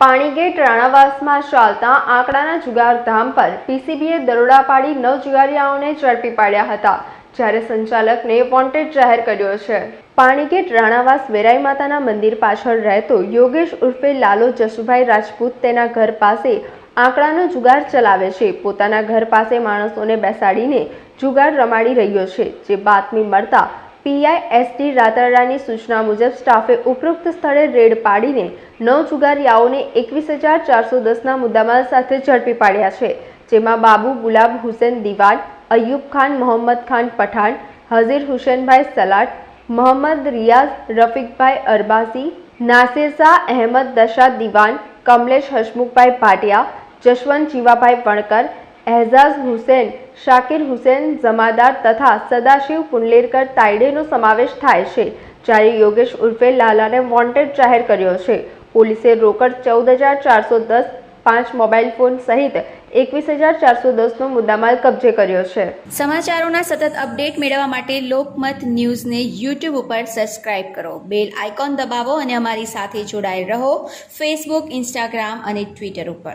પાણીગેટ રાણાવાસમાં ચાલતા આંકડાના જુગારધામ પર પીસીબીએ દરોડા પાડી નવ જુગારીયાઓને ઝડપી પાડ્યા હતા, જ્યારે સંચાલકને વોન્ટેડ જાહેર કર્યો છે. પાણીગેટ રાણાવાસ વેરાઈ માતાના મંદિર પાછળ રહેતો યોગેશ ઉર્ફે લાલો જશુભાઈ રાજપૂત તેના ઘર પાસે આંકડાનો જુગાર ચલાવે છે. પોતાના ઘર પાસે માણસોને બેસાડીને જુગાર રમાડી રહ્યો છે, જે બાતમી મળતા પીઆઈ રાતારાની સૂચના મુજબ સ્ટાફે ઉપરોક્ત સ્થળે રેડ પાડીને નવ જુગારીયાઓને એકવીસ હજાર ચારસો દસના મુદ્દામાલ સાથે ઝડપી પાડ્યા છે, જેમાં બાબુ ગુલાબ, હુસેન દિવાન, અયુબ ખાન, મોહમ્મદ ખાન પઠાણ, હઝીર હુસેનભાઈ સલાટ મોહમ્મદ રિયાઝ, રફીકભાઈ અરબાસી, નાસિર શાહ, અહેમદ દશા દિવાન, કમલેશ હસમુખભાઈ ભાટિયા, જશવંત જીવાભાઈ વણકર એહઝાઝ હુસેન, શાકિર હુસેન, જમાદાર તથા સદાશિવ પુંડલેરકર તાયડેનો સમાવેશ થાય છે, જ્યારે યોગેશ ઉર્ફે લાલાને વોન્ટેડ જાહેર કર્યો છે. પોલીસે રોકડ ચૌદ હજાર ચારસો દસ, પાંચ મોબાઈલ ફોન સહિત એકવીસ હજાર ચારસો દસનો મુદ્દામાલ કબજે કર્યો છે. સમાચારોના સતત અપડેટ મેળવવા માટે લોકમત ન્યૂઝને યુટ્યુબ ઉપર સબસ્ક્રાઇબ કરો. બેલ આઇકોન દબાવો અને અમારી સાથે જોડાયેલ રહો. ફેસબુક ઇન્સ્ટાગ્રામ અને ટ્વિટર ઉપર.